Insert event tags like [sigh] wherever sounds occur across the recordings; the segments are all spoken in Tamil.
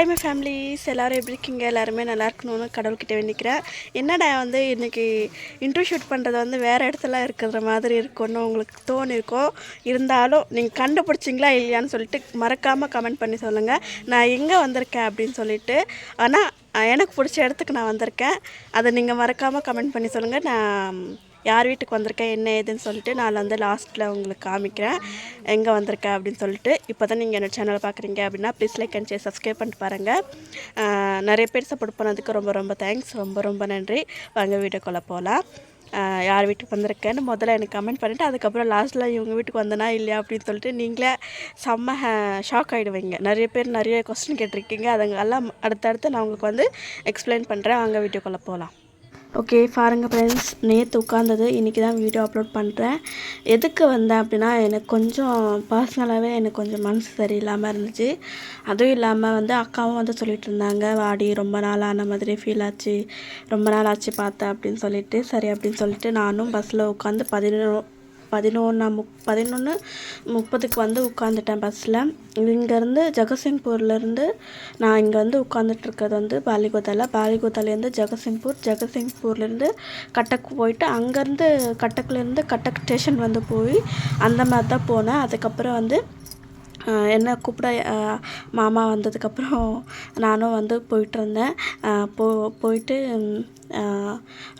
ஹாய் மை ஃபேமிலிஸ் எல்லோரும் எப்படி இருக்கீங்க? எல்லாருமே நல்லா இருக்கணும்னு கடவுள்கிட்ட வேண்டிக்கிறேன். என்னடா வந்து இன்றைக்கி இன்ட்ரோ ஷூட் பண்ணுறது வந்து வேறு இடத்துல இருக்கிற மாதிரி இருக்கும்னு உங்களுக்கு தோணிருக்கோம் இருந்தாலும் நீங்கள் கண்டுபிடிச்சிங்களா இல்லையான்னு சொல்லிட்டு மறக்காமல் கமெண்ட் பண்ணி சொல்லுங்கள் நான் எங்கே வந்திருக்கேன் அப்படின்னு சொல்லிட்டு. ஆனால் எனக்கு பிடிச்ச இடத்துக்கு நான் வந்திருக்கேன். அதை நீங்கள் மறக்காமல் கமெண்ட் பண்ணி சொல்லுங்கள் நான் யார் வீட்டுக்கு வந்திருக்கேன் என்ன ஏதுன்னு சொல்லிட்டு நான் வந்து லாஸ்ட்டில் உங்களுக்கு காமிக்கிறேன். எங்கே வந்திருக்கேன் அப்படின்னு சொல்லிட்டு. இப்போ தான் நீங்கள் என்னோட சேனலை பார்க்குறீங்க அப்படின்னா please like and share subscribe பண்ணிட்டு பாருங்கள் நிறைய பேர் சப்போர்ட் பண்ணதுக்கு ரொம்ப ரொம்ப தேங்க்ஸ் ரொம்ப ரொம்ப நன்றி. வாங்க வீடியோக்குள்ளே போகலாம் யார் வீட்டுக்கு வந்திருக்கேன்னு முதல்ல எனக்கு கமெண்ட் பண்ணிவிட்டு அதுக்கப்புறம் லாஸ்ட்டில் இவங்க வீட்டுக்கு வந்தனா இல்லையா அப்படின்னு சொல்லிட்டு நீங்களே செம்ம ஷாக் ஆகிடுவீங்க நிறைய பேர் நிறைய கொஸ்டின் கேட்டிருக்கீங்க. அதுங்கெல்லாம் அடுத்தடுத்து நான் உங்களுக்கு வந்து எக்ஸ்பிளைன் பண்ணுறேன் வாங்க வீட்டுக்குள்ளே போகலாம் ஓகே பாருங்க ஃப்ரெண்ட்ஸ் நேற்று உட்காந்தது இன்றைக்கி தான் வீடியோ அப்லோட் பண்ணுறேன் எதுக்கு வந்தேன் அப்படின்னா எனக்கு கொஞ்சம் பர்சனலாகவே எனக்கு கொஞ்சம் மனசு சரியில்லாமல் இருந்துச்சு. அதுவும் இல்லாமல் வந்து அக்காவும் வந்து சொல்லிட்டு இருந்தாங்க வாடி ரொம்ப நாள் ஆன மாதிரி ஃபீல் ஆச்சு. ரொம்ப நாள் ஆச்சு பார்த்தேன் அப்படின்னு சொல்லிட்டு. சரி அப்படின்னு சொல்லிட்டு நானும் பஸ்ஸில் உட்காந்து பதினோ பதினொன்றா முப் பதினொன்று முப்பதுக்கு வந்து உட்காந்துட்டேன் பஸ்ஸில் இங்கேருந்து ஜெகசிங்பூர்லேருந்து நான் இங்கே வந்து உட்காந்துட்ருக்கிறது வந்து பாலிகோத்தால பாலிகோத்தாலேருந்து ஜெகசிங்பூர் ஜெகசிங்பூர்லேருந்து கட்டக் போயிட்டு அங்கேருந்து கட்டக்லேருந்து கட்டக் ஸ்டேஷன் வந்து போய் அந்த மாதிரி தான் போனேன். அதுக்கப்புறம் வந்து என்னை என்ன கூப்பிட மாமா வந்ததுக்கப்புறம் நானும் வந்து போயிட்டுருந்தேன். போ போயிட்டு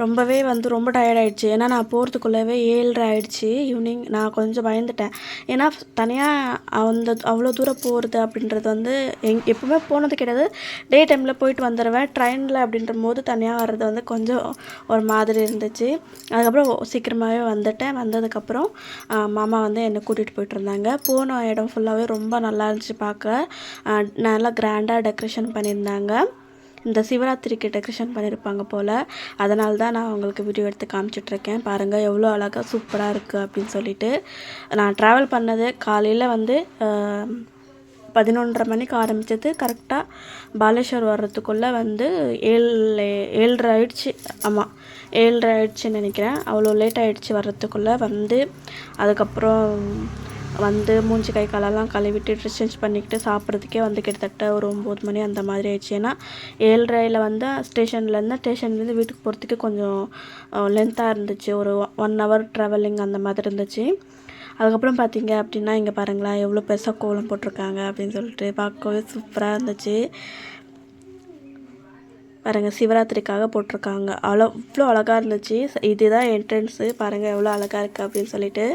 ரொம்பவே வந்து ரொம்ப டயர்ட் ஆயிடுச்சு. ஏன்னா நான் போகிறதுக்குள்ளவே ஏழ்ரை ஆகிடுச்சி ஈவினிங் நான் கொஞ்சம் பயந்துட்டேன். ஏன்னா தனியாக அந்த அவ்வளோ தூரம் போகிறது அப்படின்றது வந்து எங் எப்பவுமே போனது கிடையாது. டே டைமில் போயிட்டு வந்துடுவேன் ட்ரெயினில் அப்படின்ற போது தனியாக வர்றது வந்து கொஞ்சம் ஒரு மாதிரி இருந்துச்சு. அதுக்கப்புறம் சீக்கிரமாகவே வந்துட்டேன். வந்ததுக்கப்புறம் மாமா வந்து என்னை கூட்டிகிட்டு போயிட்டு இருந்தாங்க. போன இடம் ஃபுல்லாகவே ரொம்ப நல்லா இருந்துச்சு பார்க்க. நல்லா கிராண்டாக டெக்கரேஷன் பண்ணியிருந்தாங்க. இந்த சிவராத்திரிக்கு டெக்கரேஷன் பண்ணியிருப்பாங்க போல். அதனால தான் நான் உங்களுக்கு வீடியோ எடுத்து காமிச்சிட்ருக்கேன். பாருங்கள் எவ்வளோ அழகாக சூப்பராக இருக்குது அப்படின்னு சொல்லிட்டு. நான் ட்ராவல் பண்ணது காலையில் வந்து பதினொன்றரை மணிக்கு ஆரம்பித்தது கரெக்டாக பாலேஸ்வர் வர்றதுக்குள்ளே வந்து ஏழு ஏழ்ரை ஆயிடுச்சு. ஆமாம் ஏழரை ஆயிடுச்சுன்னு நினைக்கிறேன். அவ்வளோ லேட் ஆகிடுச்சு வர்றதுக்குள்ளே வந்து. அதுக்கப்புறம் வந்து மூஞ்சி கை காலெல்லாம் கழுவிட்டு ட்ரெஸ் சேஞ்ச் பண்ணிக்கிட்டு சாப்பிட்றதுக்கே வந்து கிட்டத்தட்ட ஒரு ஒம்பது மணி அந்த மாதிரி ஆயிடுச்சு. ஏன்னா ஏழ்ரையில் வந்து ஸ்டேஷன்லேருந்து ஸ்டேஷன்லேருந்து வீட்டுக்கு போகிறதுக்கு கொஞ்சம் லென்த்தாக இருந்துச்சு. ஒரு ஒன் ஹவர் ட்ராவலிங் அந்த மாதிரி இருந்துச்சு. அதுக்கப்புறம் பார்த்தீங்க அப்படின்னா இங்கே பாருங்களேன் எவ்வளோ பெருசாக கோலம் போட்டிருக்காங்க அப்படின்னு சொல்லிட்டு பார்க்கவே சூப்பராக இருந்துச்சு. பாருங்கள் சிவராத்திரிக்காக போட்டிருக்காங்க. அவ்வளோ இவ்வளோ அழகாக இருந்துச்சு. இதுதான் என்ட்ரன்ஸு பாருங்கள் எவ்வளோ அழகாக இருக்குது அப்படின்னு சொல்லிட்டு.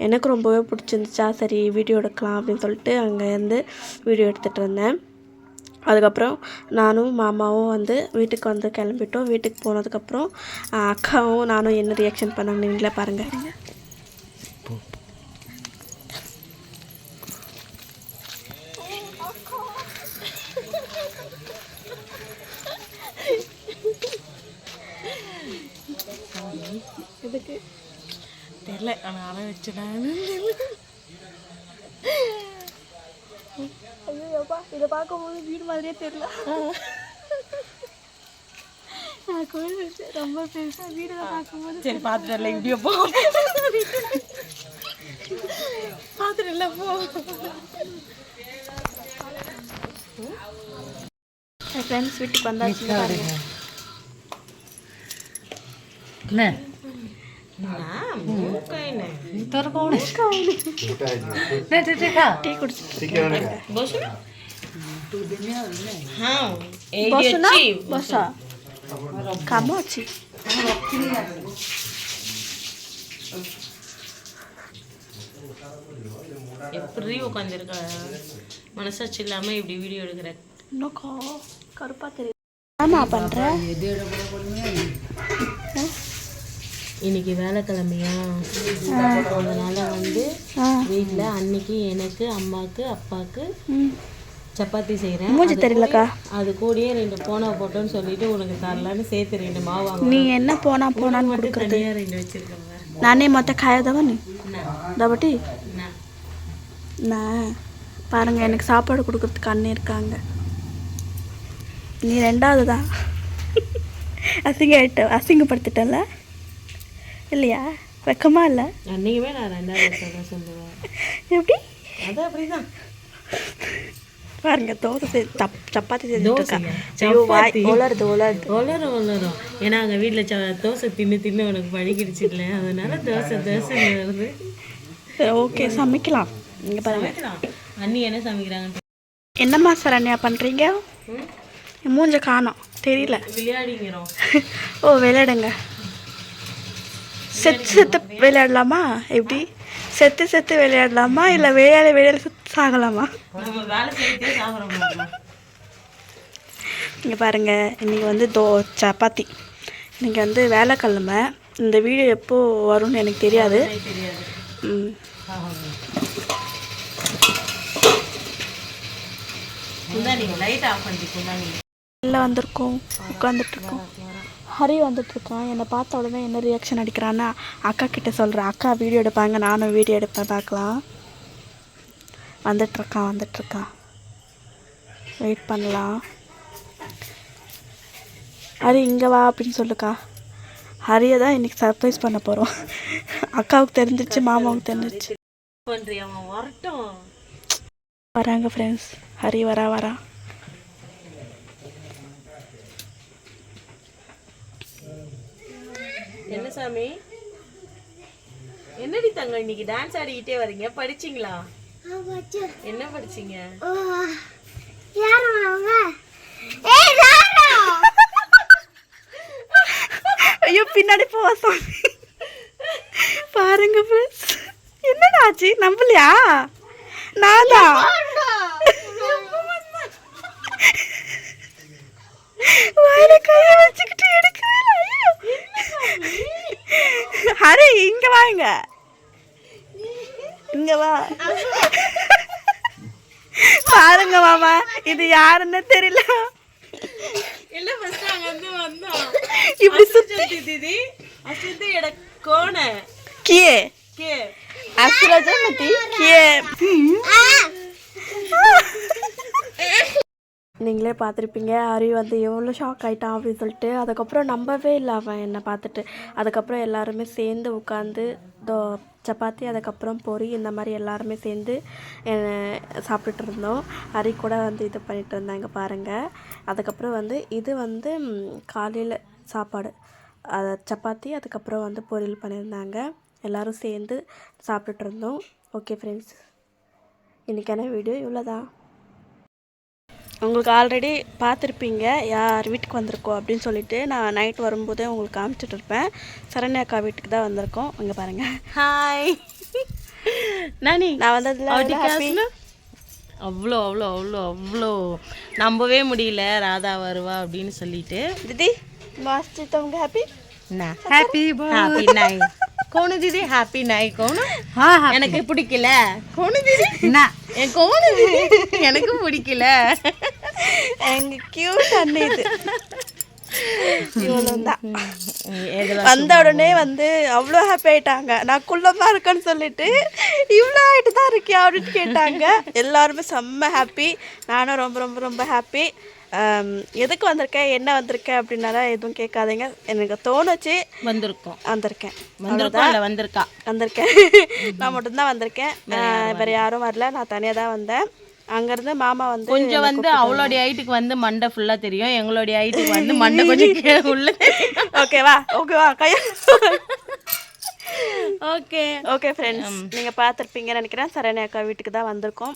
எனக்கு ரொம்பவே பிடிச்சிருந்துச்சா சரி வீடியோ எடுக்கலாம் அப்படின்னு சொல்லிட்டு அங்கேருந்து வீடியோ எடுத்துகிட்டு இருந்தேன் அதுக்கப்புறம் நானும் மாமாவும் வந்து வீட்டுக்கு வந்து கிளம்பிட்டோம். வீட்டுக்கு போனதுக்கப்புறம் அக்காவும் நானும் என்ன ரியாக்ஷன் பண்ணாங்க நீங்களே பாருங்கள் எதுக்கு? தெரில ஆனால் அவன் வச்சுட்டான் ஐயோப்பா இதை பார்க்கும்போது வீடு மாதிரியே தெரியல. நான் கோயில் ரொம்ப பெருசாக வீடு பார்க்கும்போது சரி பார்த்துட்டு இப்படியோ போ. பார்த்துட்டு போ. என் ஃப்ரெண்ட்ஸ் வீட்டுக்கு வந்தாச்சு பாருங்க என்ன டீ குடிச்சிட்டு বসো না বসা কামো আছি எப்படி உட்காந்துருக்க மனசாட்சி இல்லாமல் இப்படி வீடியோ எடுக்கிற இன்னும் கருப்பா தெரியும் ஆமா பண்ற இன்னைக்கு வேலைக்கிழமையா அதனால வந்து ஆ. வீட்டில் அன்னைக்கு எனக்கு அம்மாவுக்கு அப்பாவுக்கு ம். சப்பாத்தி செய்கிறேன் மூஞ்சி தெரியலக்கா அது கூடயே ரெண்டு போனா போட்டோன்னு சொல்லிட்டு உனக்கு தரலான்னு சேர்த்து ரெண்டு மாவு வாங்க நீ என்ன போனா போனான்னு கொடுக்குறது தனியாக ரெண்டு வச்சிருக்கேன் ನಾನೇ ಮತ್ತೆ ಕಾಯೋದವನು தபட்டி என்ன நான் பாருங்க எனக்கு சாப்பாடு கொடுக்கறதுக்கு அண்ணன் இருக்காங்க நீ ரெண்டாவது தான் அசிங்க ஆயிட்ட அசிங்கப்படுத்திட்டல இல்லையா? வெக்கமா இல்லை? அன்னைக்குமே நான் ரெண்டாவது சொல்லுவேன். எப்படி? அது அப்படிதான். பாருங்க தோசை செய் தப் சப்பாத்தி செஞ்சுட்டு இருக்கா? தோசையா? ஐயோ வாய்? உலருது உலருது ஏன்னா அங்கே வீட்டில் ச தோசை தின்னு தின்னு உனக்கு பழகிடுச்சு இல்லை. அதனால தோசை தோசை வருது ஓகே சமைக்கலாம். இங்கே பாருங்க. அண்ணி என்ன சமைக்கிறாங்க என்னம்மா சரண்யா பண்ணுறீங்க ம்? மூஞ்ச காணோம். தெரியல. விளையாடிங்கிறோம் ஓ விளையாடுங்க. செத்து செத்து விளையாடலாமா? எப்படி? செத்து செத்து விளையாடலாமா? இல்லை விளையாட விளையாட செத்து சாகலாமா? இங்கே பாருங்கள் இன்றைக்கி வந்து தோ சப்பாத்தி. இன்றைக்கி வந்து வேலைக்கிழமை. இந்த வீடியோ எப்போ வரும்னு எனக்கு தெரியாது. தெரியாது ம், நீங்கள் லைட் ஹரி வந்துட்டுருக்கான் என்னை பார்த்த உடனே என்ன ரியாக்ஷன் அடிக்கிறான்னா அக்கா கிட்ட சொல்கிறேன் அக்கா வீடியோ எடுப்பாங்க நானும் வீடியோ எடுப்பேன் பார்க்கலாம். வந்துட்டுருக்கான் வந்துட்டுருக்கான் வெயிட் பண்ணலாம். ஹரி இங்கே வா அப்படின்னு சொல்லுக்கா. ஹரியை தான் இன்றைக்கி சர்ப்ரைஸ் பண்ண போகிறோம் அக்காவுக்கு தெரிஞ்சிருச்சு மாமாவுக்கு தெரிஞ்சிருச்சு. வராங்க ஃப்ரெண்ட்ஸ் ஹரி வரா வரா. என்ன சாமி? என்னடி தங்க இன்னைக்கு டான்ஸ் ஆடிக்கிட்டே வரீங்க படிச்சீங்களா? என்ன படிச்சீங்க? ஐயோ பின்னாடி போவா சாமி. பாருங்க ஃப்ரெண்ட்ஸ் என்னடா ஆச்சு? நம்பலையா? நான்? தான் வாயில கைய எடுக்கவே இல்லை ஐயோ ஹரி இங்க வாங்க. இங்க வா. பாருங்க மாமா இது யாருன்னு தெரியல. இல்ல ஃபர்ஸ்ட் அங்க இருந்து வந்தோம்? இப்படி சுத்தி தீதி அசுத்தி எட கோண. Kii K. அசுரஜா மத்தி கியே நீங்களே பார்த்துருப்பீங்க. அரி வந்து எவ்வளோ ஷாக் ஆயிட்டான் அப்படின்னு சொல்லிட்டு அதுக்கப்புறம் நம்பவே இல்லை அவன் என்னை பார்த்துட்டு. அதுக்கப்புறம் எல்லாருமே சேர்ந்து உட்காந்து தோ சப்பாத்தி அதுக்கப்புறம் பொரி இந்த மாதிரி எல்லாருமே சேர்ந்து சாப்பிட்டுட்டு இருந்தோம். ஹரி கூட வந்து இது பண்ணிட்டு இருந்தாங்க பாருங்கள் அதுக்கப்புறம் வந்து இது வந்து காலையில் சாப்பாடு. அதை சப்பாத்தி அதுக்கப்புறம் வந்து பொரியல் பண்ணியிருந்தாங்க. எல்லோரும் சேர்ந்து சாப்பிட்டுட்டு இருந்தோம். ஓகே ஃப்ரெண்ட்ஸ் இன்றைக்கான வீடியோ இவ்வளோதான் உங்களுக்கு ஆல்ரெடி பார்த்துருப்பீங்க. யார் வீட்டுக்கு வந்திருக்கோம் அப்படின்னு சொல்லிட்டு நான் நைட் வரும்போதே உங்களுக்கு காமிச்சிட்டு இருப்பேன். சரண்யா அக்கா வீட்டுக்கு தான் வந்திருக்கோம். இங்கே பாருங்கள் ஹாய் நானி நான் வந்ததில் அவ்வளோ அவ்வளோ அவ்வளோ அவ்வளோ நம்பவே முடியல. ராதா வருவா அப்படின்னு சொல்லிட்டு. திதி மாஸ்டர் ஹாப்பி நான் ஹாப்பி ஹாப்பி நைட் கோணு? தீதி ஹாப்பி நாய் கோணு எனக்கு பிடிக்கல. கோணு தீதி என் கோணு தீதி எனக்கு பிடிக்கல. எங்க கியூட் அண்ணி இது. வந்த உடனே வந்து அவ்வளோ ஹாப்பி ஆயிட்டாங்க. நான் குள்ளமாக இருக்கேன்னு சொல்லிட்டு இவ்வளோ ஆகிட்டு தான் இருக்கியா? அப்படின்னு கேட்டாங்க. எல்லாருமே செம்ம ஹாப்பி நானும் ரொம்ப ரொம்ப ரொம்ப ஹாப்பி எதுக்கு வந்திருக்கேன் என்ன வந்திருக்கேன் அப்படின்னாலாம் எதுவும் கேட்காதீங்க. எனக்கு தோணுச்சு. வந்திருக்கோம். வந்திருக்கேன். வந்திருக்கோம் இல்லை வந்திருக்கா? வந்திருக்கேன். [laughs] நான் மட்டும்தான் வந்திருக்கேன். வேற யாரும் வரல. நான் தனியாக தான் வந்தேன். அங்கேருந்து மாமா வந்து கொஞ்சம் வந்து அவளுடைய ஹைட்டுக்கு வந்து மண்டை ஃபுல்லா தெரியும். எங்களுடைய ஹைட்டுக்கு வந்து மண்டை கொஞ்சம் [laughs] கீழே உள்ள ஓகேவா ஓகேவா கையா ஓகே ஓகே ஃப்ரெண்ட்ஸ் நீங்கள் பார்த்துருப்பீங்கன்னு நினைக்கிறேன். அக்கா வீட்டுக்கு தான் வந்திருக்கோம்.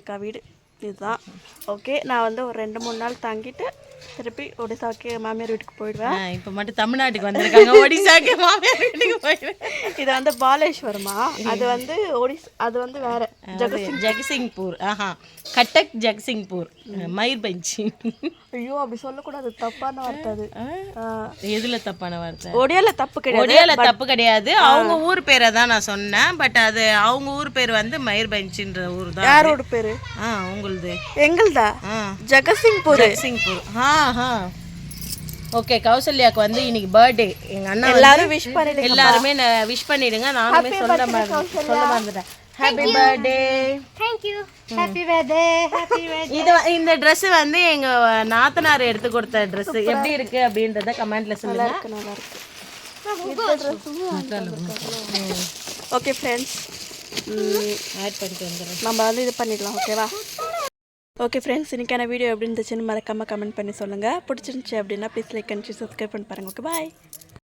அக்கா வீடு இதுதான். ஓகே நான் வந்து ஒரு ரெண்டு மூணு நாள் தங்கிட்டு திருப்பி ஒடிசாவுக்கு மாமியார் வீட்டுக்கு போயிடுவேன். இப்போ மட்டும் தமிழ்நாட்டுக்கு வந்திருக்காங்க. ஒடிசாக்கு மாமியார் வீட்டுக்கு போயிடுவேன். இது வந்து பாலேஸ்வரமா? அது வந்து ஒடிஸ் அது வந்து வேற. ஜெகசிங்பூர். ஆஹா கட்டக் ஜெகசிங்பூர். மயிர்பஞ்சி ஐயோ அப்படி சொல்லக்கூடாது. தப்பான வார்த்தை அது. எதுல தப்பான வார்த்தை? ஒடியால தப்பு கிடையாது. ஒடியால தப்பு கிடையாது. அவங்க ஊர் பேரை தான் நான் சொன்னேன். பட் அது அவங்க ஊர் பேர் வந்து மயிர்பஞ்சின்ற ஊர் தான் யாரோட பேரு? ஆ உங்களுது எங்கள்தா? ஜெகசிங்பூர். ஜெகசிங்பூர். ஆ ஆ ஓகே கௌசல்யாக்கு வந்து இன்னைக்கு பர்த்டே எங்க அண்ணா எல்லாரும் விஷ் பண்ணிடுங்க எல்லாருமே விஷ் பண்ணிடுங்க. நானுமே சொல்ல மறந்து சொல்ல மறந்துட்டேன். Happy birthday you. Happy birthday. Happy birthday. இது இந்த Dress வந்து எங்க நாத்தனார் எடுத்து கொடுத்த Dress. எப்படி இருக்கு அப்படின்றத கமெண்ட்ல சொல்லுங்க. நல்லா இருக்கு ஓகே ஃப்ரெண்ட்ஸ் ஆட் பண்ணிட்டு வந்துடுறேன். நம்ம வந்து இது பண்ணிடலாம் ஓகேவா ஓகே ஃப்ரெண்ட்ஸ் இன்றைக்கான வீடியோ எப்படி இருந்துச்சுன்னு மறக்காமல் கமெண்ட் பண்ணி சொல்லுங்கள் பிடிச்சிருந்துச்சி அப்படின்னா ப்ளீஸ் லைக் அண்ட் சப்ஸ்கிரைப் பண்ணி பாருங்கள் ஓகே பாய்